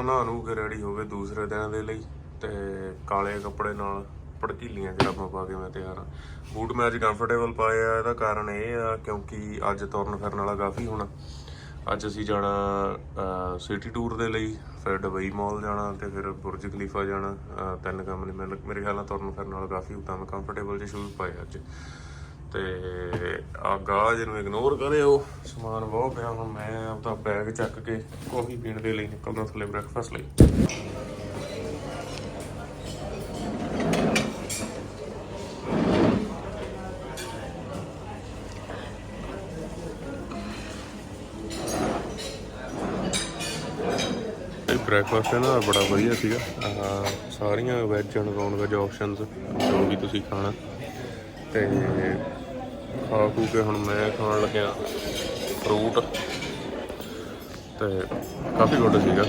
ਆਪਾਂ ਨਹਾ ਨੂੰ ਕੇ ਰੈਡੀ ਹੋ ਗਏ ਦੂਸਰੇ ਦਿਨ ਦੇ ਲਈ ਤੇ ਕਾਲੇ ਕੱਪੜੇ ਨਾਲ ਭੜਕੀਲੀਆਂ ਜਰਾਬਾਂ ਪਾ ਕੇ ਮੈਂ ਤਿਆਰ ਆ ਬੂਟ ਮੈਂ ਅੱਜ ਕੰਫਰਟੇਬਲ ਪਾਏ ਆ, ਇਹਦਾ ਕਾਰਨ ਇਹ ਆ ਕਿਉਂਕਿ ਅੱਜ ਤੁਰਨ ਫਿਰਨ ਵਾਲਾ ਕਾਫੀ ਹੋਣਾ। ਅੱਜ ਅਸੀਂ ਜਾਣਾ ਸਿਟੀ ਟੂਰ ਦੇ ਲਈ, ਫਿਰ ਦੁਬਈ ਮਾਲ ਜਾਣਾ ਤੇ ਫਿਰ ਬੁਰਜ ਖਲੀਫਾ ਜਾਣਾ। ਤਿੰਨ ਕੰਮ ਨੇ। ਮੈਨੂੰ, ਮੇਰੇ ਖਿਆਲ ਨਾਲ ਤੁਰਨ ਫਿਰਨ ਵਾਲਾ ਕਾਫੀ ਹੁੰਦਾ ਮੈਂ ਕੰਫਰਟੇਬਲ ਜਿਹੇ ਸ਼ੂਜ਼ ਪਾਏ ਅੱਜ। ਤੇ ਆ ਗਾਜ ਨੂੰ ਇਗਨੋਰ ਕਰਿਓ ਸਮਾਨ ਬਹੁਤ ਪਿਆ, ਹੁਣ ਮੈਂ ਆਪਦਾ ਬੈਗ ਚੱਕ ਕੇ ਕਾਫੀ ਪੀਣ ਦੇ ਲਈ ਨਿਕਲਦਾ ਥੱਲੇ ਬ੍ਰੈਕਫਾਸਟ ਲਈ। ਇਹ ਬ੍ਰੇਕਫਾਸਟ ਹੈ ਨਾ ਬੜਾ ਵਧੀਆ ਸੀਗਾ। ਸਾਰੀਆਂ veg and non veg options ਜੋ ਵੀ ਤੁਸੀਂ ਖਾਣਾ। ਤੇ ਖਾ ਖੂ ਕੇ ਹੁਣ ਮੈਂ ਖਾਣ ਲੱਗਿਆ ਫਰੂਟ ਤੇ ਕਾਫੀ ਗੁੱਡ ਸੀਗਾ।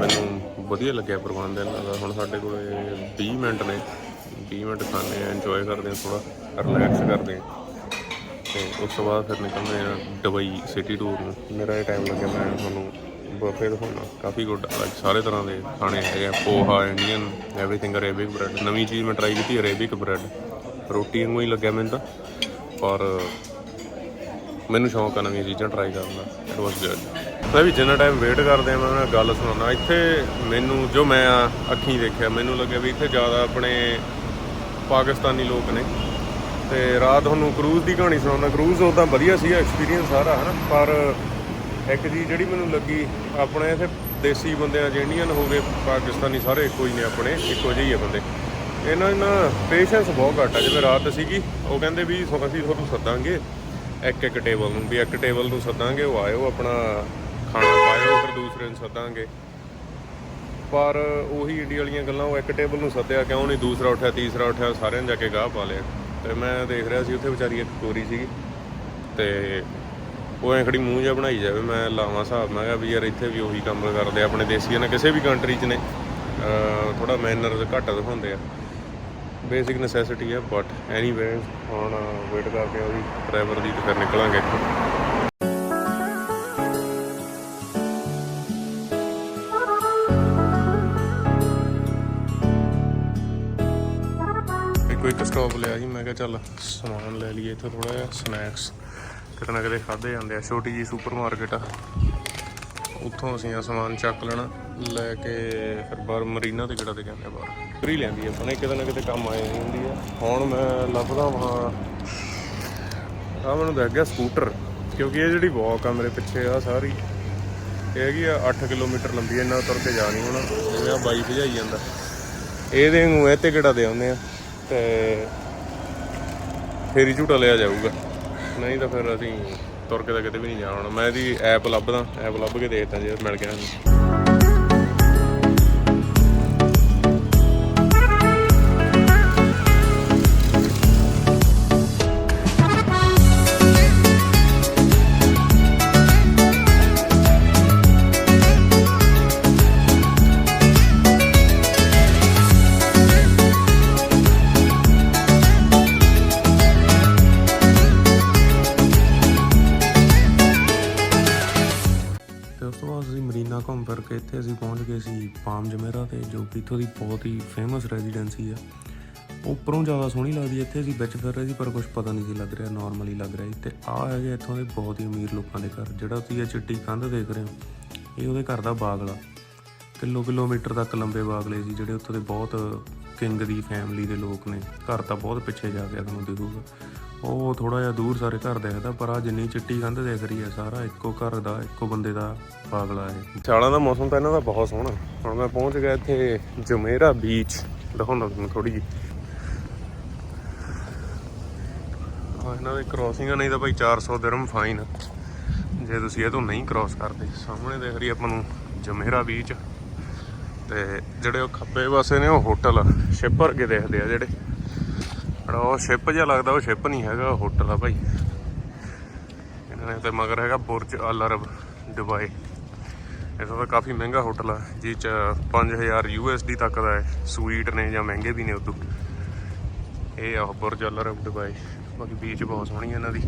ਮੈਨੂੰ ਵਧੀਆ ਲੱਗਿਆ ਪ੍ਰਬੰਧ ਇਹਨਾਂ ਦਾ। ਹੁਣ ਸਾਡੇ ਕੋਲੇ 20 ਮਿੰਟ ਨੇ। 20 ਮਿੰਟ ਖਾਣੇ ਆ ਇੰਜੋਏ ਕਰਦੇ ਆ ਥੋੜਾ ਰਿਲੈਕਸ ਕਰਦੇ ਆ। ਤੇ ਉਸ ਤੋਂ ਬਾਅਦ ਫਿਰ ਨਿਕਲਦੇ ਆ ਦੁਬਈ ਸਿਟੀ ਟੂਰ ਨੂੰ। ਮੇਰਾ ਇਹ ਟਾਈਮ ਲੱਗਿਆ, ਮੈਂ ਤੁਹਾਨੂੰ ਬਫੇ ਦਿਖਾਉਣਾ। ਕਾਫੀ ਗੁੱਡ ਸਾਰੇ ਤਰ੍ਹਾਂ ਦੇ ਖਾਣੇ ਹੈਗੇ ਆ। Poha Indian everything Arabic bread ਨਵੀਂ ਚੀਜ਼ ਮੈਂ ਟਰਾਈ ਕੀਤੀ ਅਰੇਬਿਕ ਬ੍ਰੈਡ ਰੋਟੀ ਨੂੰ ਹੀ ਲੱਗਿਆ ਮੈਨੂੰ ਤਾਂ। ਪਰ ਮੈਨੂੰ ਸ਼ੌਂਕ ਆ ਨਵੀਆਂ ਚੀਜ਼ਾਂ ਟਰਾਈ ਕਰਨ ਦਾ ਇਟ ਵਾਸ ਗੁੱਡ ਮੈਂ ਵੀ ਜਿੰਨਾ ਟਾਈਮ ਵੇਟ ਕਰਦੇ ਆ, ਮੈਂ ਉਹਨਾਂ ਗੱਲ ਸੁਣਾਉਣਾ ਇੱਥੇ ਮੈਨੂੰ, ਜੋ ਮੈਂ ਅੱਖੀਂ ਦੇਖਿਆ, ਮੈਨੂੰ ਲੱਗਿਆ ਵੀ ਇੱਥੇ ਜ਼ਿਆਦਾ ਆਪਣੇ ਪਾਕਿਸਤਾਨੀ ਲੋਕ ਨੇ। ਤੇ ਰਾਤ ਤੁਹਾਨੂੰ ਕਰੂਜ਼ ਦੀ ਕਹਾਣੀ ਸੁਣਾਉਣਾ ਕਰੂਜ਼ ਉਦਾਂ ਵਧੀਆ ਸੀ ਐਕਸਪੀਰੀਅੰਸ ਸਾਰਾ, ਹਨਾ? ਪਰ ਇੱਕ ਜੀ ਜਿਹੜੀ ਮੈਨੂੰ ਲੱਗੀ, ਆਪਣੇ ਇੱਥੇ ਦੇਸੀ ਬੰਦਿਆਂ ਚ ਇੰਡੀਅਨ ਹੋ ਗਏ, ਪਾਕਿਸਤਾਨੀ ਸਾਰੇ ਇੱਕੋ ਹੀ ਨੇ ਆਪਣੇ, ਇੱਕੋ ਜਿਹੇ ਹੀ ਆ ਬੰਦੇ। ਇਹਨਾਂ ਇਹਨਾਂ ਪੇਸ਼ੈਂਸ ਬਹੁਤ ਘੱਟ ਆ, ਜਿਵੇਂ ਰਾਤ ਸੀਗੀ, ਉਹ ਕਹਿੰਦੇ ਵੀ ਸੋ- ਅਸੀਂ ਤੁਹਾਨੂੰ ਸੱਦਾਂਗੇ, ਇੱਕ ਇੱਕ ਟੇਬਲ ਨੂੰ, ਵੀ ਇੱਕ ਟੇਬਲ ਨੂੰ ਸੱਦਾਂਗੇ, ਉਹ ਆਇਓ ਆਪਣਾ ਖਾਣਾ ਪਾਇਓ, ਫਿਰ ਦੂਸਰੇ ਨੂੰ ਸੱਦਾਂਗੇ। ਪਰ ਉਹੀ ਇੰਡੀਆ ਵਾਲੀਆਂ ਗੱਲਾਂ, ਉਹ ਇੱਕ ਟੇਬਲ ਨੂੰ ਸੱਦਿਆ, ਕਿਉਂ ਨਹੀਂ ਦੂਸਰਾ ਉੱਠਿਆ, ਤੀਸਰਾ ਉੱਠਿਆ, ਸਾਰਿਆਂ ਨੇ ਜਾ ਕੇ ਗਾਹ ਪਾ ਲਿਆ। ਤੇ ਮੈਂ ਦੇਖ ਰਿਹਾ ਸੀ, ਉੱਥੇ ਵਿਚਾਰੀ ਇੱਕ ਕੋਰੀ ਸੀਗੀ। ਤੇ ਉਹ ਐਂ ਖੜੀ ਮੂੰਹ ਜਿਹਾ ਬਣਾਈ ਜਾਵੇ, ਮੈਂ ਲਾਵਾਂ ਹਿਸਾਬ, ਮੈਂ ਕਿਹਾ ਵੀ ਯਾਰ ਇੱਥੇ ਵੀ ਉਹੀ ਕੰਮ ਕਰਦੇ ਆਪਣੇ ਦੇਸੀਆਂ ਨੇ, ਕਿਸੇ ਵੀ ਕੰਟਰੀ 'ਚ ਨੇ। ਥੋੜਾ ਮੈਨਰਸ ਘੱਟ ਦਿਖਾਉਂਦੇ ਆ। ਬੇਸਿਕ ਨੈਸੈਸਿਟੀ ਹੈ ਬਟ ਐਨੀਵੇਜ਼ ਹੁਣ ਵੇਟ ਕਰਕੇ ਉਹਦੀ ਡਰਾਈਵਰ ਦੀ ਤੇ ਫਿਰ ਨਿਕਲਾਂਗੇ। ਇੱਥੋਂ ਇੱਕ ਇੱਕ ਲਿਆ ਸੀ, ਮੈਂ ਕਿਹਾ ਚੱਲ ਸਮਾਨ ਲੈ ਲਈਏ ਇੱਥੇ ਥੋੜਾ ਜਿਹਾ ਸਨੈਕਸ ਕਿਤੇ ਨਾ ਕਿਤੇ ਖਾਦੇ ਜਾਂਦੇ ਆ, ਛੋਟੀ ਜੀ ਸੁਪਰਮਾਰਕਟ ਆ। ਉੱਥੋਂ ਅਸੀਂ ਆ ਸਮਾਨ ਚੱਕ ਲੈਣਾ ਲੈ ਕੇ ਫਿਰ ਬਾਹਰ ਮਰੀਨਾ ਤੇ ਕਿਹੜਾ ਤੇ ਜਾਂਦੇ ਆ ਬਾਹਰ। ਫਰੀ ਲੈਂਦੀ ਆ ਆਪਣੇ ਕਿਤੇ ਨਾ ਕਿਤੇ ਕੰਮ ਆਏ ਹੁੰਦੀ ਆ। ਹੁਣ ਮੈਂ ਲੱਭਦਾ ਵਾਂ ਆ ਮੈਨੂੰ ਦੇਖ ਗਿਆ ਸਕੂਟਰ ਕਿਉਂਕਿ ਇਹ ਜਿਹੜੀ ਵਾਕ ਆ ਮੇਰੇ ਪਿੱਛੇ ਆ ਸਾਰੀ। ਇਹ ਹੈਗੀ ਆ 8 ਕਿਲੋਮੀਟਰ ਲੰਬੀ ਆ, ਇੰਨਾ ਤੁਰ ਕੇ ਜਾ ਨਹੀਂ ਹੋਣਾ। ਜਿਵੇਂ ਆ ਬਾਈ ਭਜਾਈ ਜਾਂਦਾ। ਇਹਦੇ ਨੂੰ ਇਹ ਤੇ ਕਿਹੜਾ ਦੇ ਆਉਂਦੇ ਆ ਤੇ ਫੇਰੀ ਝੂਟਾ ਲਿਆ ਜਾਊਗਾ। ਨਹੀਂ ਤਾਂ ਫਿਰ ਅਸੀਂ ਤੁਰ ਕੇ ਤਾਂ ਕਿਤੇ ਵੀ ਨਹੀਂ ਜਾਣਾ ਮੈਂ ਇਹਦੀ ਐਪ ਲੱਭਦਾ ਐਪ ਲੱਭ ਕੇ ਦੇਖਦਾ ਜੇ ਮਿਲ ਗਿਆ ਮੈਨੂੰ। ਫੇਮਸ ਰੈਜ਼ੀਡੈਂਸੀ ਆ। ਉੱਪਰੋਂ ਜ਼ਿਆਦਾ ਸੋਹਣੀ ਲੱਗਦੀ ਹੈ ਇੱਥੇ ਅਸੀਂ ਵਿੱਚ ਫਿਰ ਰਹੇ ਸੀ, ਪਰ ਕੁਝ ਪਤਾ ਨਹੀਂ ਸੀ ਲੱਗ ਰਿਹਾ ਨਾਰਮਲੀ ਲੱਗ ਰਿਹਾ ਸੀ। ਤੇ ਆ ਹੈਗੇ ਇੱਥੋਂ ਦੇ ਬਹੁਤ ਹੀ ਅਮੀਰ ਲੋਕਾਂ ਦੇ ਘਰ, ਜਿਹੜਾ ਤੁਸੀਂ ਇਹ ਚਿੱਟੀ ਕੰਧ ਦੇਖ ਰਹੇ ਹੋ, ਇਹ ਉਹਦੇ ਘਰ ਦਾ ਬਾਗਲਾ ਕਿਲੋ ਕਿਲੋਮੀਟਰ ਤੱਕ ਲੰਬੇ ਬਾਗਲੇ ਸੀ, ਜਿਹੜੇ ਉੱਥੋਂ ਦੇ ਬਹੁਤ ਕਿੰਗ ਦੀ ਫੈਮਿਲੀ ਦੇ ਲੋਕ ਨੇ। ਘਰ ਤਾਂ ਬਹੁਤ ਪਿੱਛੇ ਜਾ ਕੇ ਤੁਹਾਨੂੰ ਦਿਖੂਗਾ। ਉਹ ਥੋੜਾ ਜਿਹਾ ਦੂਰ ਸਾਰੇ ਘਰ ਦੇਖਦਾ, ਪਰ ਆ ਜਿੰਨੀ ਚਿੱਟੀ ਕੰਧ ਦਿਖ ਰਹੀ ਹੈ, ਸਾਰਾ ਇੱਕੋ ਘਰ ਦਾ, ਇੱਕੋ ਬੰਦੇ ਦਾ ਪਾਗਲਾ ਹੈ। ਸਿਆਲਾਂ ਦਾ ਮੌਸਮ ਤਾਂ ਇਹਨਾਂ ਦਾ ਬਹੁਤ ਸੋਹਣਾ ਹੁਣ ਮੈਂ ਪਹੁੰਚ ਗਿਆ ਇੱਥੇ ਜਮੇਰਾ ਬੀਚ ਦਿਖਾਉਂਦਾ ਤੁਹਾਨੂੰ ਥੋੜੀ ਜਿਹੀ। ਆ ਇਹਨਾਂ ਦੇ ਕ੍ਰੋਸਿੰਗਾਂ ਨਹੀਂ ਤਾਂ ਭਾਈ 400 ਦਿਰਮ ਫਾਈਨ ਜੇ ਤੁਸੀਂ ਇਹ ਤੋਂ ਨਹੀਂ ਕ੍ਰਾਸ ਕਰਦੇ, ਸਾਹਮਣੇ ਦੇਖ ਰਹੀ ਆਪਾਂ ਨੂੰ ਜਮੇਰਾ ਬੀਚ ਤੇ ਜਿਹੜੇ ਉਹ ਖੱਬੇ ਪਾਸੇ ਨੇ, ਉਹ ਹੋਟਲ ਸ਼ਿਪਰ ਵਰਗੇ ਦੇਖਦੇ ਆ ਜਿਹੜੇ। ਪਰ ਉਹ ਸ਼ਿਪ ਜਿਹਾ ਲੱਗਦਾ, ਉਹ ਸ਼ਿਪ ਨਹੀਂ ਹੈਗਾ, ਉਹ ਹੋਟਲ ਆ ਭਾਈ। ਇਹਨਾਂ ਨੇ ਤੇ ਮਗਰ ਹੈਗਾ ਬੁਰਜ ਅਲ ਅਰਬ, ਦੁਬਈ। ਇਹਦਾ ਤਾਂ ਕਾਫੀ ਮਹਿੰਗਾ ਹੋਟਲ ਆ, ਜਿਹ ਚ 5000 ਯੂਐਸਡੀ ਤੱਕ ਦਾ ਹੈ, ਸਵੀਟ ਨੇ ਜਾਂ ਮਹਿੰਗੇ ਵੀ ਨੇ ਉਦੋਂ। ਇਹ ਆ ਬੁਰਜ ਅਲ ਅਰਬ, ਦੁਬਈ। ਬਾਕੀ ਬੀਚ ਬਹੁਤ ਸੋਹਣੀ ਹੈ ਇਹਨਾਂ ਦੀ।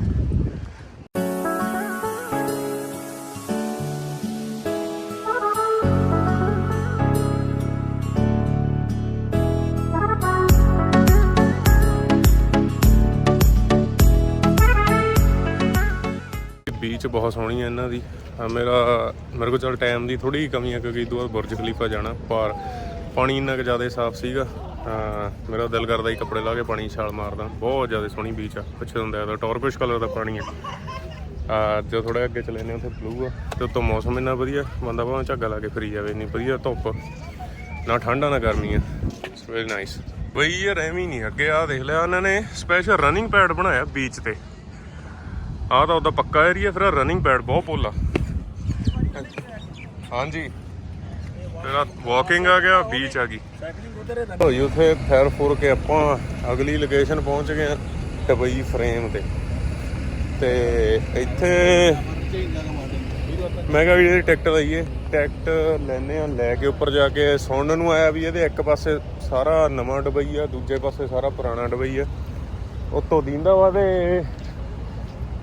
ਬੀਚ ਬਹੁਤ ਸੋਹਣੀ ਹੈ ਇਹਨਾਂ ਦੀ। ਮੇਰਾ, ਮੇਰੇ ਕੋਲ ਚਲ ਟਾਈਮ ਦੀ ਥੋੜੀ ਕਮੀ ਹੈ ਕਿਉਂਕਿ ਇਦੋਂ ਬੁਰਜ ਖਲੀਫਾ ਜਾਣਾ। ਪਰ ਪਾਣੀ ਇੰਨਾ ਕੁ ਜ਼ਿਆਦਾ ਸਾਫ਼ ਸੀਗਾ। ਮੇਰਾ ਦਿਲ ਕਰਦਾ ਹੀ ਕੱਪੜੇ ਲਾ ਕੇ ਪਾਣੀ ਛਾਲ ਮਾਰਦਾ। ਬਹੁਤ ਜ਼ਿਆਦਾ ਸੋਹਣੀ ਬੀਚ ਆ। ਪਿੱਛੇ ਹੁੰਦਾ ਇਹਦਾ ਟੌਰਪਿਸ਼ ਕਲਰ ਦਾ ਪਾਣੀ ਹੈ ਆ ਜੋ ਥੋੜਾ ਅੱਗੇ ਚਲੇ ਨੇ ਉੱਥੇ ਬਲੂ ਆ। ਤੇ ਉੱਤੋਂ ਮੌਸਮ ਇੰਨਾ ਵਧੀਆ, ਬੰਦਾ ਭਾਵੇਂ ਝੱਗਾ ਲਾ ਕੇ ਫਰੀ ਜਾਵੇ, ਇੰਨੀ ਵਧੀਆ ਧੁੱਪ। ਨਾ ਠੰਡਾ ਨਾ ਗਰਮੀ ਆ। ਇਟਸ ਵੈਰੀ ਨਾਈਸ ਬਈ ਯਾਰ ਐਵੇਂ ਨਹੀਂ, ਅੱਗੇ ਆ ਦੇਖ ਲਿਆ ਉਹਨਾਂ ਨੇ ਸਪੈਸ਼ਲ ਰਨਿੰਗ ਪੈਡ ਬਣਾਇਆ ਬੀਚ ਤੇ। ਆਹ ਤਾਂ ਉਹਦਾ ਪੱਕਾ ਏਰੀਆ ਫਿਰ ਰਨਿੰਗ ਪੈਡ ਬਹੁਤ ਪੋਲਾ ਹਾਂਜੀ। ਤੇਰਾ ਵਾਕਿੰਗ ਆ ਗਿਆ ਬੀਚ ਆ ਗਈ। ਹੋਈ ਉਥੇ ਫੈਰ ਫੁਰ ਕੇ ਆਪਾਂ ਅਗਲੀ ਲੋਕੇਸ਼ਨ ਪਹੁੰਚ ਗਏ ਆ ਦੁਬਈ ਫਰੇਮ ਤੇ। ਤੇ ਇੱਥੇ ਮੈਂ ਕਿਹਾ ਵੀ ਇਹਦੀ ਟਿਕਟ ਲਈਏ। ਟਿਕਟ ਲੈਨੇ ਆ ਲੈ ਕੇ ਉੱਪਰ ਜਾ ਕੇ ਸੁਣਨ ਨੂੰ ਆਇਆ ਵੀ ਇਹਦੇ ਇੱਕ ਪਾਸੇ ਸਾਰਾ ਨਵਾਂ ਡਬਈ ਆ, ਦੂਜੇ ਪਾਸੇ ਸਾਰਾ ਪੁਰਾਣਾ ਡਬਈ ਆ। ਉਤੋਂ ਦੀਂਦਾ ਵਾ ਤੇ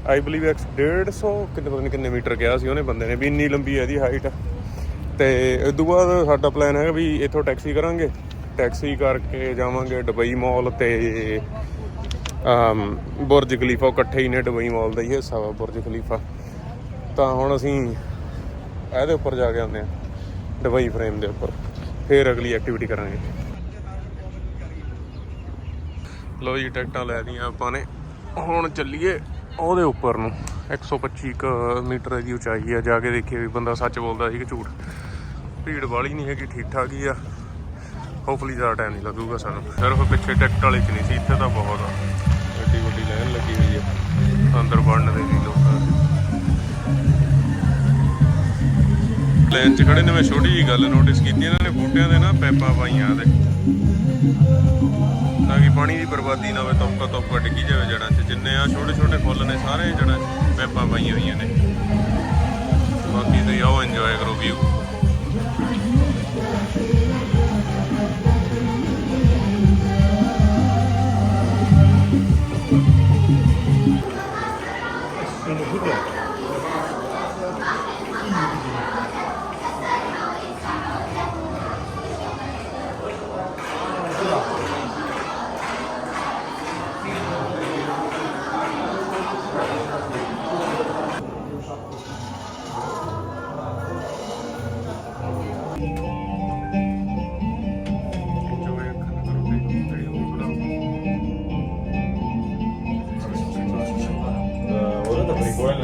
ਆਈ ਬਲੀਵ ਐਕਸ 150 ਕਿੰਨੇ ਪਤਾ ਨਹੀਂ ਕਿੰਨੇ ਮੀਟਰ ਕਿਹਾ ਸੀ ਉਹਨੇ ਬੰਦੇ ਨੇ ਵੀ ਇੰਨੀ ਲੰਬੀ ਹੈ ਇਹਦੀ ਹਾਈਟ ਤੇ ਇਸ ਤੋਂ ਬਾਅਦ ਸਾਡਾ ਪਲਾਨ ਹੈਗਾ ਵੀ ਇੱਥੋਂ ਟੈਕਸੀ ਕਰਾਂਗੇ। ਟੈਕਸੀ ਕਰਕੇ ਜਾਵਾਂਗੇ ਦੁਬਈ ਮਾਲ ਤੇ, ਅਮ, ਬੁਰਜ ਖਲੀਫਾ ਇਕੱਠੇ ਹੀ ਨੇ ਦੁਬਈ ਮਾਲ ਦਾ ਹੀ ਹਿੱਸਾ ਵਾ, ਬੁਰਜ ਖਲੀਫਾ। ਤਾਂ ਹੁਣ ਅਸੀਂ ਇਹਦੇ ਉੱਪਰ ਜਾ ਕੇ ਆਉਂਦੇ ਆ ਦੁਬਈ ਫਰੇਮ ਦੇ ਉੱਪਰ। ਫੇਰ ਅਗਲੀ ਐਕਟੀਵਿਟੀ ਕਰਾਂਗੇ। ਲੋ ਜੀ ਟਿਕਟਾਂ ਲੈ ਲਈਆਂ ਆਪਾਂ ਨੇ। ਹੁਣ ਚੱਲੀਏ ਉਹਦੇ ਉੱਪਰ ਨੂੰ 125 ਕੁ ਮੀਟਰ ਦੀ ਉਚਾਈ ਆ ਜਾ ਕੇ ਦੇਖੀਏ ਵੀ ਬੰਦਾ ਸੱਚ ਬੋਲਦਾ ਸੀ ਕਿ ਝੂਠ। ਭੀੜ ਵਾਲੀ ਨਹੀਂ ਹੈਗੀ ਠੀਕ ਠਾਕ ਹੀ ਆ। ਹੋਪਫੁਲੀ ਜ਼ਿਆਦਾ ਟਾਈਮ ਨਹੀਂ ਲੱਗੂਗਾ ਸਾਨੂੰ। ਸਿਰਫ ਪਿੱਛੇ ਟਿਕਟ ਵਾਲੇ ਚ ਨਹੀਂ ਸੀ ਇੱਥੇ ਤਾਂ ਬਹੁਤ ਆ। ਐਡੀ ਵੱਡੀ ਲਾਈਨ ਲੱਗੀ ਹੋਈ ਆ। ਅੰਦਰ ਵੜਨ ਦੇ ਲਈ ਲੋਕਾਂ ਦੀ ਪਲੇਨ 'ਚ ਖੜੇ ਨੇ ਮੈਂ ਛੋਟੀ ਜੀ ਗੱਲ ਨੋਟਿਸ ਕੀਤੀ ਇਹਨਾਂ ਨੇ ਬੂਟਿਆਂ ਦੇ ਨਾ ਪੈਪਾਂ ਪਾਈਆਂ ਦੇ ਤਾਂ ਕਿ ਪਾਣੀ ਦੀ ਬਰਬਾਦੀ ਨਾ ਹੋਵੇ ਤੋਪਾ ਤੋਪਾ ਡਿੱਗੀ ਜਾਵੇ ਜੜਾਂ 'ਚ। ਜਿੰਨੇ ਆ ਛੋਟੇ ਛੋਟੇ ਫੁੱਲ ਨੇ, ਸਾਰੇ ਜੜਾਂ ਪੈਪਾਂ ਪਾਈਆਂ ਹੋਈਆਂ ਨੇ। ਬਾਕੀ ਤੁਸੀਂ ਆਓ ਇੰਜੋਏ ਕਰੋ ਵੀਊ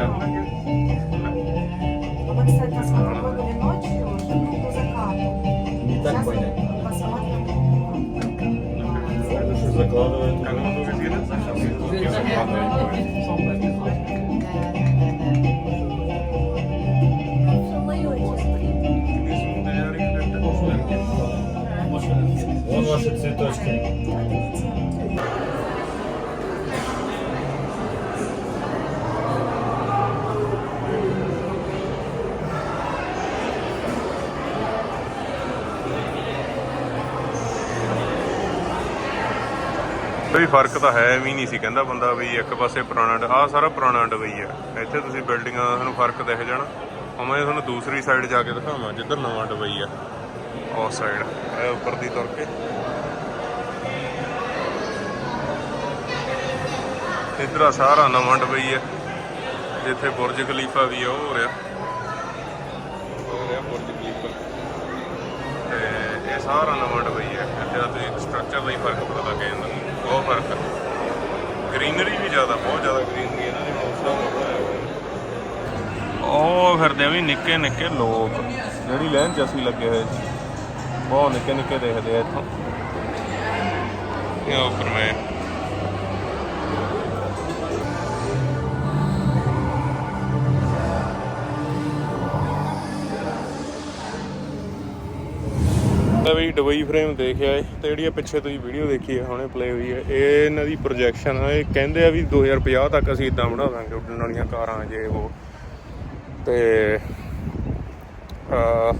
это прикольно. Мы, кстати, попробовали ночью, чтобы до заката. Не так Сейчас понятно. посмотрим. Это ਕੋਈ ਫ਼ਰਕ ਤਾਂ ਹੈ ਵੀ ਨਹੀਂ ਸੀ, ਕਹਿੰਦਾ ਬੰਦਾ ਵੀ ਇੱਕ ਪਾਸੇ ਪੁਰਾਣਾ ਆ ਸਾਰਾ ਪੁਰਾਣਾ ਡਬਈ ਹੈ ਇੱਥੇ ਤੁਸੀਂ ਬਿਲਡਿੰਗਾਂ ਦਾ ਤੁਹਾਨੂੰ ਫ਼ਰਕ ਦਿਖ ਜਾਣਾ। ਮੈਂ ਤੁਹਾਨੂੰ ਦੂਸਰੀ ਸਾਈਡ ਜਾ ਕੇ ਦਿਖਾਵਾਂ, ਜਿੱਧਰ ਨਵਾਂ ਡਬਈ ਆ। ਉਸ ਸਾਈਡ ਇਹ ਉੱਪਰ ਦੀ ਤੁਰ ਕੇ। ਇੱਧਰ ਆ ਸਾਰਾ ਨਵਾਂ ਡਬਈ ਹੈ ਜਿੱਥੇ ਬੁਰਜ ਖਲੀਫਾ ਵੀ ਆ, ਉਹ ਹੋ ਰਿਹਾ। ਹੋ ਰਿਹਾ ਬੁਰਜ ਖਲੀਫਾ। ਤੇ ਇਹ ਸਾਰਾ ਨਵਾਂ ਡਬਈ ਹੈ ਇੱਥੇ ਦਾ ਤੁਸੀਂ ਸਟਰਕਚਰ ਦਾ ਹੀ ਫ਼ਰਕ ਪਤਾ ਲੱਗ ਜਾਂਦਾ। ਫ਼ਰਕ ਹੈ ਗ੍ਰੀਨਰੀ ਵੀ ਜ਼ਿਆਦਾ ਬਹੁਤ ਜ਼ਿਆਦਾ ਗ੍ਰੀਨਰੀ ਇਹਨਾਂ ਨੇ ਮੌਸਮ ਹੋਇਆ ਉਹ ਫਿਰਦੇ ਵੀ ਨਿੱਕੇ ਨਿੱਕੇ ਲੋਕ ਜਿਹੜੀ ਲਾਈਨ 'ਚ ਅਸੀਂ ਲੱਗੇ ਹੋਏ ਸੀ। ਬਹੁਤ ਨਿੱਕੇ ਨਿੱਕੇ ਦੇਖਦੇ ਆ ਇੱਥੋਂ। ਇਹ ਉੱਪਰ ਮੈਂ ਤਾਂ ਵੀ ਡਬਈ ਫਰੇਮ ਦੇਖਿਆ ਏ ਤੇ ਜਿਹੜੀ ਇਹ ਪਿੱਛੇ ਤੁਸੀਂ ਵੀਡੀਓ ਦੇਖੀ ਹੈ ਹੁਣੇ ਪਲੇ ਹੋਈ ਹੈ ਇਹ ਇਹਨਾਂ ਦੀ ਪ੍ਰੋਜੈਕਸ਼ਨ ਆ, ਇਹ ਕਹਿੰਦੇ ਆ ਵੀ 2050 ਤੱਕ ਅਸੀਂ ਇਦਾਂ ਬਣਾ ਦਾਂਗੇ ਉੱਡਣ ਵਾਲੀਆਂ ਕਾਰਾਂ ਜੇ ਉਹ। ਤੇ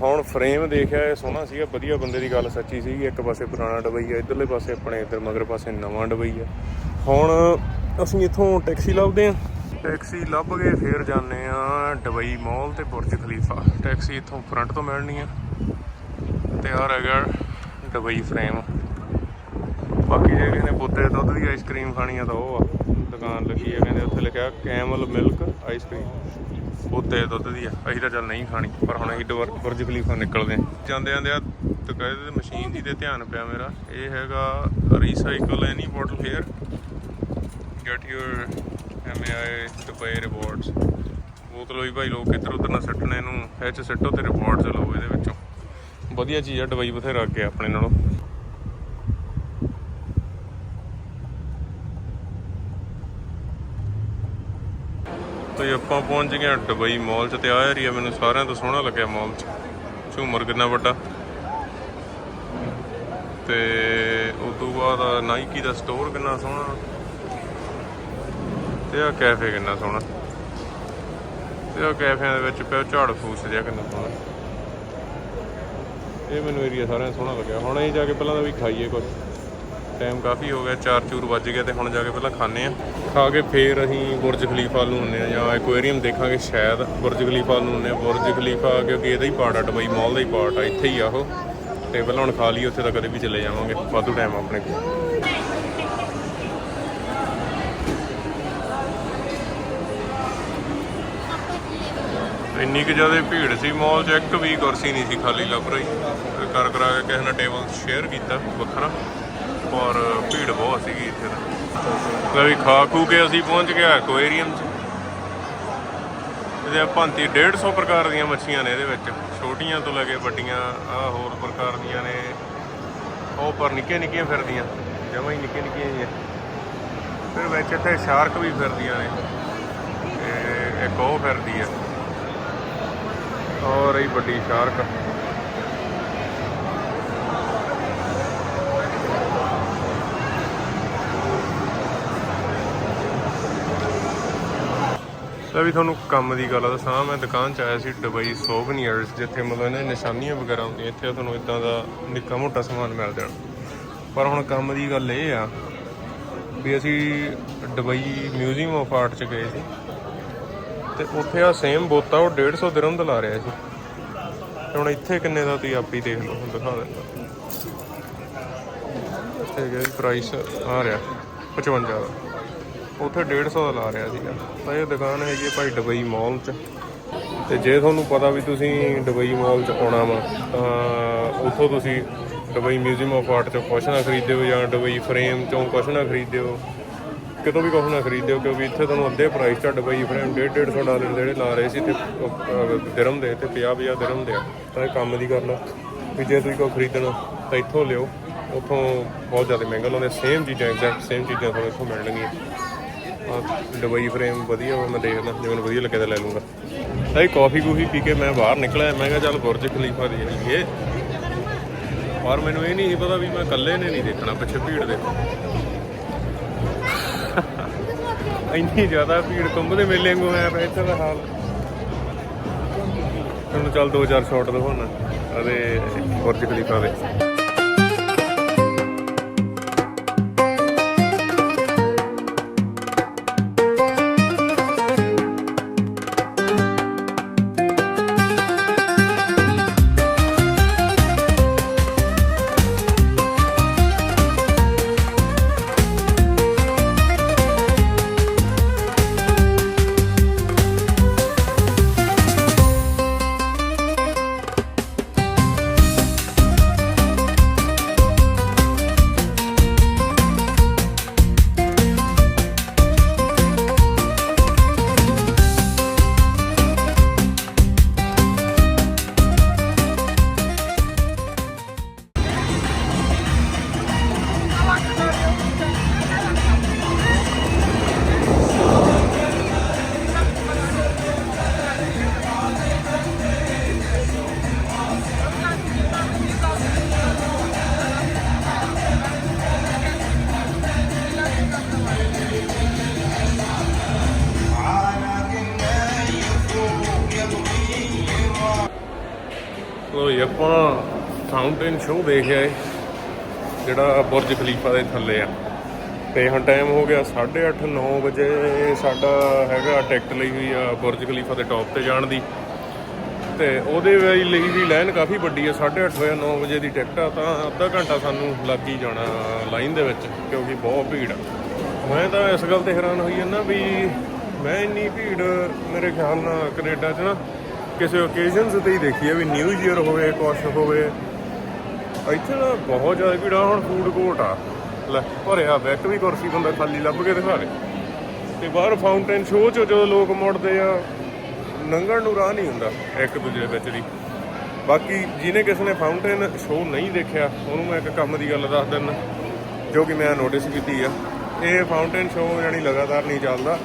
ਹੁਣ ਫਰੇਮ ਦੇਖਿਆ ਇਹ ਸੋਹਣਾ ਸੀਗਾ, ਵਧੀਆ ਬੰਦੇ ਦੀ ਗੱਲ ਸੱਚੀ ਸੀਗੀ, ਇੱਕ ਪਾਸੇ ਪੁਰਾਣਾ ਡਬਈ ਆ, ਇਧਰਲੇ ਪਾਸੇ ਆਪਣੇ ਇਧਰ, ਮਗਰ ਪਾਸੇ ਨਵਾਂ ਡਬਈ ਆ। ਹੁਣ ਅਸੀਂ ਇੱਥੋਂ ਟੈਕਸੀ ਲੱਭਦੇ ਆਂ। ਟੈਕਸੀ ਲੱਭ ਕੇ ਫੇਰ ਜਾਂਦੇ ਆ ਡਬਈ ਮਾਲ ਤੇ ਬੁਰਜ ਖਲੀਫਾ। ਟੈਕਸੀ ਇੱਥੋਂ ਫਰੰਟ ਤੋਂ ਮਿਲਣੀ ਆ। ਤੇ ਆ ਹੈਗਾ ਡਬਈ ਫਰੇਮ ਬਾਕੀ ਜੇ ਕਿਸੇ ਨੇ ਬੁੱਧੇ ਦੁੱਧ ਦੀ ਆਈਸਕ੍ਰੀਮ ਖਾਣੀ ਆ ਤਾਂ ਉਹ ਆ। ਦੁਕਾਨ ਲੱਗੀ ਹੈ ਕਹਿੰਦੇ ਉੱਥੇ ਲਿਖਿਆ ਕੈਮਲ ਮਿਲਕ ਆਈਸਕ੍ਰੀਮ ਉੱਤੇ ਦੁੱਧ ਦੀ ਆ, ਅਸੀਂ ਤਾਂ ਚੱਲ ਨਹੀਂ ਖਾਣੀ, ਪਰ ਹੁਣ ਅਸੀਂ ਦੁਬਾਰਾ ਬੁਰਜ ਖਲੀਫਾ ਨਿਕਲਦੇ ਹਾਂ ਜਾਂਦੇ ਜਾਂਦੇ ਆ ਤਕਾਇਦੇ ਮਸ਼ੀਨ ਦੀ ਤੇ ਧਿਆਨ ਪਿਆ ਮੇਰਾ। ਇਹ ਹੈਗਾ recycle any bottle here get your MAI Dubai rewards ਬੋਤਲ ਹੋਈ ਭਾਈ ਲੋਕ ਕਿੱਧਰ ਉੱਧਰ ਨਾ ਸੱਟਣੇ, ਇਹਨੂੰ ਇਹ ਚ ਸੱਟੋ ਤੇ ਰਿਵਾਰਡਸ ਲਓ ਇਹਦੇ ਵਿੱਚੋਂ। ਵਧੀਆ ਚੀਜ਼ ਆ, ਦਵਾਈ ਬਥੇਰਾ ਅੱਗੇ ਆਪਣੇ ਨਾਲੋਂ। ਤੇ ਆਪਾਂ ਪਹੁੰਚ ਗਏ ਹਾਂ ਦੁਬਈ ਮਾਲ 'ਚ ਤੇ ਆਹ ਏਰੀਆ ਮੈਨੂੰ ਸਾਰਿਆਂ ਤੋਂ ਸੋਹਣਾ ਲੱਗਿਆ ਮਾਲ 'ਚ। ਝੂਮਰ ਕਿੰਨਾ ਵੱਡਾ। ਤੇ ਉਸ ਤੋਂ ਬਾਅਦ ਨਾਈਕੀ ਦਾ ਸਟੋਰ ਕਿੰਨਾ ਸੋਹਣਾ। ਤੇ ਆ ਕੈਫੇ ਕਿੰਨਾ ਸੋਹਣਾ। ਤੇ ਆ ਕੈਫਿਆਂ ਦੇ ਵਿੱਚ ਪਿਆ ਝਾੜ ਫੂਸ ਜਿਹਾ ਕਿੰਨਾ ਸੋਹਣਾ। ਇਹ ਮੈਨੂੰ ਏਰੀਆ ਸਾਰਿਆਂ ਸੋਹਣਾ ਲੱਗਿਆ। ਹੁਣ ਅਸੀਂ ਜਾ ਕੇ ਪਹਿਲਾਂ ਤਾਂ ਵੀ ਖਾਈਏ ਕੁਝ ਟਾਈਮ ਕਾਫੀ ਹੋ ਗਿਆ 4 ਚੂਰ ਵੱਜ ਗਏ ਤੇ ਹੁਣ ਜਾ ਕੇ ਪਹਿਲਾਂ ਖਾਣੇ ਆ ਖਾ ਕੇ ਫੇਰ ਅਸੀਂ ਬੁਰਜ ਖਲੀਫਾ ਨੂੰ ਹੁੰਨੇ ਆ ਜਾਂ ਐਕੁਆਰੀਅਮ ਦੇਖਾਂਗੇ ਸ਼ਾਇਦ। ਬੁਰਜ ਖਲੀਫਾ ਨੂੰ ਹੁੰਨੇ ਆ ਬੁਰਜ ਖਲੀਫਾ ਕਿਉਂਕਿ ਇਹਦਾ ਹੀ ਪਾਰਟ ਆ ਦੁਬਈ ਮਾਲ ਦਾ ਹੀ ਪਾਰਟ ਆ ਇੱਥੇ ਹੀ ਆ ਉਹ। ਤੇ ਪਹਿਲਾਂ ਹੁਣ ਖਾ ਲਈ ਉੱਥੇ ਤਾਂ ਕਦੇ ਵੀ ਚਲੇ ਜਾਵਾਂਗੇ। ਵਾਧੂ ਟਾਈਮ ਆਪਣੇ ਕੋਲ। ਇੰਨੀ ਕਿ ਜ਼ਿਆਦਾ ਭੀੜ ਸੀ ਮਾਲ 'ਚ ਇੱਕ ਵੀ ਕੁਰਸੀ ਨਹੀਂ ਸੀ ਖਾਲੀ, ਲੱਭ ਰਹੀ। ਫਿਰ ਕਰ ਕਰਾ ਕੇ ਕਿਸੇ ਨੇ ਟੇਬਲ ਸ਼ੇਅਰ ਕੀਤਾ, ਵੱਖਰਾ। ਔਰ ਭੀੜ ਬਹੁਤ ਸੀਗੀ ਇੱਥੇ ਤਾਂ। ਲੈ ਵੀ ਖਾ ਖੂ ਕੇ ਅਸੀਂ ਪਹੁੰਚ ਗਏ ਐਕੁਆਰੀਅਮ 'ਚ। ਇਹਦੇ ਭਾਂਤੀ 150 ਪ੍ਰਕਾਰ ਦੀਆਂ ਮੱਛੀਆਂ ਨੇ ਇਹਦੇ ਵਿੱਚ। ਛੋਟੀਆਂ ਤੋਂ ਲੈ ਕੇ ਵੱਡੀਆਂ ਆ ਹੋਰ ਪ੍ਰਕਾਰ ਦੀਆਂ ਨੇ। ਉਹ ਪਰ ਨਿੱਕੀਆਂ ਨਿੱਕੀਆਂ ਫਿਰਦੀਆਂ, ਜਮਾਂ ਹੀ ਨਿੱਕੀਆਂ ਨਿੱਕੀਆਂ ਜਿਹੀਆਂ। ਫਿਰ ਵਿੱਚ ਇੱਥੇ ਸ਼ਾਰਕ ਵੀ ਫਿਰਦੀਆਂ ਨੇ। ਤੇ ਇੱਕ ਉਹ ਫਿਰਦੀ ਆ। ਔਰ ਇਹ ਵੱਡੀ ਸ਼ਾਰਕ। ਤਾਂ ਵੀ ਤੁਹਾਨੂੰ ਕੰਮ ਦੀ ਗੱਲ ਦੱਸਾਂ, ਮੈਂ ਦੁਕਾਨ 'ਚ ਆਇਆ ਸੀ ਦੁਬਈ ਸੋਵਨੀਅਰਸ ਜਿੱਥੇ ਮਤਲਬ ਇਹਨਾਂ ਦੀ ਨਿਸ਼ਾਨੀਆਂ ਵਗੈਰਾ ਹੁੰਦੀਆਂ, ਇੱਥੇ ਤੁਹਾਨੂੰ ਇਦਾਂ ਦਾ ਨਿੱਕਾ ਮੋਟਾ ਸਮਾਨ ਮਿਲ ਜਾਣਾ। ਪਰ ਹੁਣ ਕੰਮ ਦੀ ਗੱਲ ਇਹ ਆ, ਵੀ ਅਸੀਂ ਦੁਬਈ ਮਿਊਜ਼ੀਅਮ ਆਫ ਆਰਟ 'ਚ ਗਏ ਸੀ। ਤੇ ਉੱਥੇ ਆ ਸੇਮ ਬੋਤਾ, ਉਹ 150 ਦਿਰਹਮ ਦਾ ਲਾ ਰਿਹਾ ਸੀ। ਤੇ ਹੁਣ ਇੱਥੇ ਕਿੰਨੇ ਦਾ ਤੁਸੀਂ ਆਪ ਹੀ ਦੇਖ ਲਓ, ਹੁਣ ਦਿਖਾ ਦਿੰਦਾ। ਇੱਥੇ ਗਿਆ ਪ੍ਰਾਈਸ ਆ ਰਿਹਾ 55 ਦਾ। ਉੱਥੇ 150 ਦਾ ਲਾ ਰਿਹਾ ਸੀਗਾ। ਤਾਂ ਇਹ ਦੁਕਾਨ ਹੈਗੀ ਹੈ ਭਾਈ ਦੁਬਈ ਮਾਲ 'ਚ। ਤੇ ਜੇ ਤੁਹਾਨੂੰ ਪਤਾ ਵੀ ਤੁਸੀਂ ਦੁਬਈ ਮਾਲ 'ਚ ਆਉਣਾ ਵਾ, ਤਾਂ ਉੱਥੋਂ ਤੁਸੀਂ ਦੁਬਈ ਮਿਊਜ਼ੀਅਮ ਆਫ ਆਰਟ 'ਚੋਂ ਕੁਛ ਨਾ ਖਰੀਦਿਓ ਜਾਂ ਦੁਬਈ ਫਰੇਮ 'ਚੋਂ ਕੁਛ ਨਾ ਖਰੀਦਿਓ। ਕਿਤੋਂ ਵੀ ਕੁਛ ਨਾ ਖਰੀਦਿਓ, ਕਿਉਂਕਿ ਇੱਥੇ ਤੁਹਾਨੂੰ ਅੱਧੇ ਪ੍ਰਾਈਸ 'ਚ ਦੁਬਈ ਫਰੇਮ 1.5 150 ਡਾਲਰ ਜਿਹੜੇ ਲਾ ਰਹੇ ਸੀ ਤੇ ਦਿਰਮ ਦੇ ਤੇ 50 50 ਦਿਰਮ ਦੇ ਤਾਂ ਇਹ ਕੰਮ ਦੀ ਗੱਲ ਵੀ ਜੇ ਤੁਸੀਂ ਕੋਈ ਖਰੀਦਣਾ, ਤਾਂ ਇੱਥੋਂ ਲਿਓ। ਉੱਥੋਂ ਬਹੁਤ ਜ਼ਿਆਦਾ ਮਹਿੰਗਾ ਲਾਉਂਦੇ ਸੇਮ ਚੀਜ਼ਾਂ ਐਗਜ਼ੈਕਟ ਸੇਮ ਚੀਜ਼ਾਂ ਤੁਹਾਨੂੰ ਇੱਥੋਂ ਮਿਲਣਗੀਆਂ। ਆਹ ਦੁਬਈ ਫਰੇਮ ਵਧੀਆ ਵਾ, ਮੈਂ ਦੇਖਦਾ ਜੇ ਮੈਨੂੰ ਵਧੀਆ ਲੱਗਿਆ ਤਾਂ ਲੈ ਲੂੰਗਾ। ਤਾਂ ਇਹ ਕਾਫੀ ਕੂਫੀ ਪੀ ਕੇ ਮੈਂ ਬਾਹਰ ਨਿਕਲਿਆ। ਮੈਂ ਕਿਹਾ, ਚੱਲ ਬੁਰਜ ਖਲੀਫਾ ਦੇ ਜਾਈਏ ਪਰ ਮੈਨੂੰ ਇਹ ਨਹੀਂ ਸੀ ਪਤਾ ਵੀ ਮੈਂ ਇਕੱਲੇ ਨੇ ਨਹੀਂ ਦੇਖਣਾ, ਪਿੱਛੇ ਭੀੜ ਦੇ ਇੰਨੀ ਜ਼ਿਆਦਾ ਭੀੜ ਕੁੰਭ ਦੇ ਮੇਲੇ ਵਾਂਗੂ ਹੋਇਆ ਪਿਆ ਇੱਥੇ ਦਾ ਹਾਲ। ਤੁਹਾਨੂੰ ਚੱਲ ਦੋ ਚਾਰ ਸ਼ਾਟ ਦਿਖਾਉਣਾ। ਅਤੇ ਬੁਰਜ ਖਲੀਫਾ ਦੇ। ਫਾਊਂਟੇਨ ਸ਼ੋਅ ਦੇਖਿਆ ਏ ਜਿਹੜਾ ਬੁਰਜ ਖਲੀਫਾ ਦੇ ਥੱਲੇ ਆ। ਤੇ ਹੁਣ ਟਾਈਮ ਹੋ ਗਿਆ 8:30 9 ਵਜੇ ਸਾਡਾ ਹੈਗਾ ਟਿਕਟ ਲਈ ਹੋਈ ਆ ਬੁਰਜ ਖਲੀਫਾ ਦੇ ਟੌਪ ਤੇ ਜਾਣ ਦੀ। ਤੇ ਉਹਦੇ ਲਈ ਵੀ ਲਾਈਨ ਕਾਫੀ ਵੱਡੀ ਆ 8:30 ਵਜੇ 9 ਵਜੇ ਦੀ ਟਿਕਟ ਆ, ਤਾਂ ਅੱਧਾ ਘੰਟਾ ਸਾਨੂੰ ਲੱਗ ਹੀ ਜਾਣਾ ਲਾਈਨ ਦੇ ਵਿੱਚ, ਕਿਉਂਕਿ ਬਹੁਤ ਭੀੜ ਆ। ਮੈਂ ਤਾਂ ਇਸ ਗੱਲ ਤੇ ਹੈਰਾਨ ਹੋਈ ਜਾਂਦਾ ਵੀ ਮੈਂ ਇੰਨੀ ਭੀੜ ਮੇਰੇ ਖਿਆਲ ਨਾਲ ਕੈਨੇਡਾ 'ਚ ਨਾ, ਕਿਸੇ ਓਕੇਜ਼ਨਸ ਤੇ ਹੀ ਦੇਖੀ ਹੈ ਵੀ ਨਿਊ ਈਅਰ ਹੋਵੇ, ਕੁਛ ਹੋਵੇ ਇੱਥੇ ਨਾ ਬਹੁਤ ਜ਼ਿਆਦਾ ਭੀੜ ਆ, ਹੁਣ ਫੂਡ ਕੋਰਟ ਆ। ਲੈ, ਭਰਿਆ ਬੈਕ ਵੀ ਕੁਰਸੀ ਬੰਦਾ ਖਾਲੀ ਲੱਭ ਕੇ ਦਿਖਾ ਦੇ। ਤੇ ਬਾਹਰ ਫਾਊਂਟੇਨ ਸ਼ੋਅ 'ਚ ਜਦੋਂ ਲੋਕ ਮੁੜਦੇ ਆ ਲੰਘਣ ਨੂੰ ਰਾਹ ਨਹੀਂ ਹੁੰਦਾ ਇੱਕ ਦੂਜੇ ਵਿੱਚ ਦੀ ਬਾਕੀ ਜਿਹਨੇ ਕਿਸੇ ਨੇ ਫਾਊਂਟੇਨ ਸ਼ੋਅ ਨਹੀਂ ਦੇਖਿਆ, ਉਹਨੂੰ ਮੈਂ ਇੱਕ ਕੰਮ ਦੀ ਗੱਲ ਦੱਸ ਦਿੰਦਾ, ਜੋ ਕਿ ਮੈਂ ਨੋਟਿਸ ਕੀਤੀ ਆ। ਇਹ ਫਾਊਂਟੇਨ ਸ਼ੋਅ ਯਾਨੀ ਲਗਾਤਾਰ ਨਹੀਂ ਚੱਲਦਾ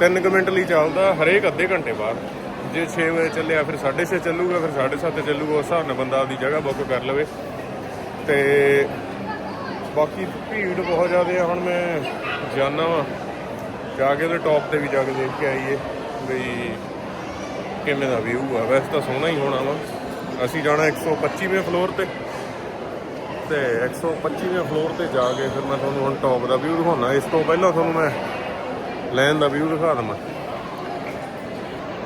3 ਮਿੰਟ ਲਈ ਚੱਲਦਾ, ਹਰੇਕ ਅੱਧੇ ਘੰਟੇ ਬਾਅਦ। ਜੇ 6 ਵਜੇ ਚੱਲਿਆ, ਫਿਰ 6:30 ਚੱਲੂਗਾ, ਫਿਰ 7:30 ਚੱਲੂਗਾ, ਉਸ ਹਿਸਾਬ ਨਾਲ ਬੰਦਾ ਆਪਦੀ ਜਗ੍ਹਾ ਬੁੱਕ ਕਰ ਲਵੇ। ਤੇ ਬਾਕੀ ਭੀੜ ਬਹੁਤ ਜ਼ਿਆਦਾ ਆ, ਹੁਣ ਮੈਂ ਜਾਣਾ ਵਾ। ਜਾ ਕੇ ਉਹਦੇ ਟੌਪ ਤੇ ਵੀ ਜਾ ਕੇ ਦੇਖ ਕੇ ਆਈਏ ਵੀ ਕਿਵੇਂ ਦਾ ਵਿਊ ਆ। ਵੈਸੇ ਤਾਂ ਸੋਹਣਾ ਹੀ ਹੋਣਾ ਵਾ। ਅਸੀਂ ਜਾਣਾ 125ਵੇਂ ਫਲੋਰ ਤੇ। ਤੇ 125ਵੇਂ ਫਲੋਰ ਤੇ ਜਾ ਕੇ ਫਿਰ ਮੈਂ ਤੁਹਾਨੂੰ ਹੁਣ ਟੌਪ ਦਾ ਵਿਊ ਦਿਖਾਉਣਾ। ਇਸ ਤੋਂ ਪਹਿਲਾਂ ਤੁਹਾਨੂੰ ਮੈਂ ਲੈਨ ਦਾ ਵਿਊ ਦਿਖਾ ਦਵਾਂ।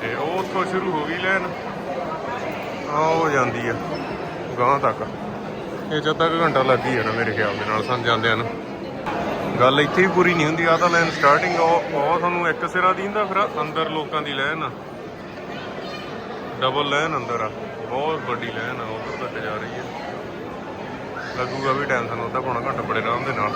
ਤੇ ਉਹ ਉੱਥੋਂ ਸ਼ੁਰੂ ਹੋ ਗਈ ਲੈਨ ਆ ਉਹ ਜਾਂਦੀ ਆ ਗਾਂ ਤੱਕ। ਇਹ ਜਦ ਤੱਕ ਘੰਟਾ ਲੱਗ ਹੀ ਜਾਣਾ ਮੇਰੇ ਖਿਆਲ ਦੇ ਨਾਲ, ਸਾਨੂੰ ਜਾਂਦਿਆਂ ਨੂੰ। ਗੱਲ ਇੱਥੇ ਵੀ ਪੂਰੀ ਨਹੀਂ ਹੁੰਦੀ ਆ ਤਾਂ ਲਾਈਨ ਸਟਾਰਟਿੰਗ ਉਹ ਉਹ ਤੁਹਾਨੂੰ ਇੱਕ ਸਿਰਾ ਦੀਂਦਾ ਫਿਰ ਅੰਦਰ ਲੋਕਾਂ ਦੀ ਲਾਈਨ ਆ ਡਬਲ ਲਾਈਨ ਅੰਦਰ ਆ, ਬਹੁਤ ਵੱਡੀ ਲਾਈਨ ਆ ਉਧਰ ਤੱਕ ਜਾ ਰਹੀ ਹੈ। ਲੱਗੂਗਾ ਵੀ ਟਾਈਮ ਸਾਨੂੰ ਅੱਧਾ ਪੌਣਾ ਘੰਟਾ ਬੜੇ ਆਰਾਮ ਦੇ ਨਾਲ।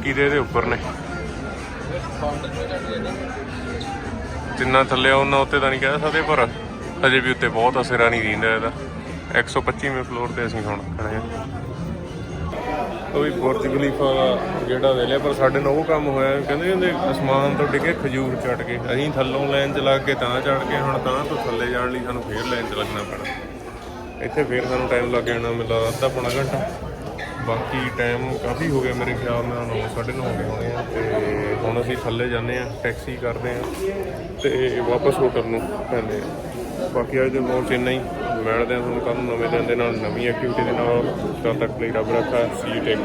ਬਾਕੀ ਦੇ ਇਹਦੇ ਉੱਪਰ ਨੇ? ਜਿੰਨਾ ਥੱਲੇ ਆ, ਉਹਨਾਂ ਉੱਤੇ ਤਾਂ ਨਹੀਂ ਕਹਿ ਸਕਦੇ, ਪਰ ਅਜੇ ਵੀ ਉੱਤੇ ਬਹੁਤ ਅਸਰਾ ਨਹੀਂ ਦਿੰਦਾ ਇਹਦਾ। 125ਵੇਂ ਫਲੋਰ ਤੇ ਅਸੀਂ ਹੁਣ ਖੜੇ ਹਾਂ। ਉਹ ਬੁਰਜ ਖਲੀਫਾ ਜਿਹੜਾ ਦੇ ਲਿਆ ਪਰ ਸਾਡੇ ਨਾਲ ਉਹ ਕੰਮ ਹੋਇਆ, ਕਹਿੰਦੇ ਕਹਿੰਦੇ ਅਸਮਾਨ ਤੋਂ ਡਿੱਗੇ ਖਜੂਰ ਚੜ ਕੇ। ਅਸੀਂ ਥੱਲੋਂ ਲਾਈਨ ਚ ਲੱਗ ਕੇ ਤਾਂ ਚੜ ਕੇ, ਹੁਣ ਤਾਂ ਤੋਂ ਥੱਲੇ ਜਾਣ ਲਈ ਸਾਨੂੰ ਫੇਰ ਲਾਈਨ ਚ ਲੱਗਣਾ ਪੈਣਾ। ਇੱਥੇ ਫੇਰ ਸਾਨੂੰ ਟਾਈਮ ਲੱਗ ਜਾਣਾ, ਮੈਨੂੰ ਅੱਧਾ ਪੌਣਾ ਘੰਟਾ। ਬਾਕੀ ਟਾਈਮ ਕਾਫੀ ਹੋ ਗਿਆ ਮੇਰੇ ਖਿਆਲ ਨਾਲ 9 9:30 ਹੋ ਗਏ ਹੋਣੇ ਆ, ਤੇ ਹੁਣ ਅਸੀਂ ਥੱਲੇ ਜਾਂਦੇ ਆ ਟੈਕਸੀ ਕਰਦੇ ਆ, ਤੇ ਵਾਪਸ ਹੋਟਲ ਨੂੰ ਪੈਂਦੇ ਆ। ਬਾਕੀ ਅੱਜ ਦੇ ਮੌਲ ਚ ਇੰਨਾ ਹੀ। ਮਿਲਦੇ ਆ ਤੁਹਾਨੂੰ ਕੱਲ ਨੂੰ ਨਵੇਂ ਦਿਨ ਦੇ ਨਾਲ, ਨਵੀਂ ਐਕਟੀਵਿਟੀ ਦੇ ਨਾਲ। ਤਦ ਤੱਕ ਲਈ ਰੱਬ ਰੱਖਾ ਸੀ ਟੇਕ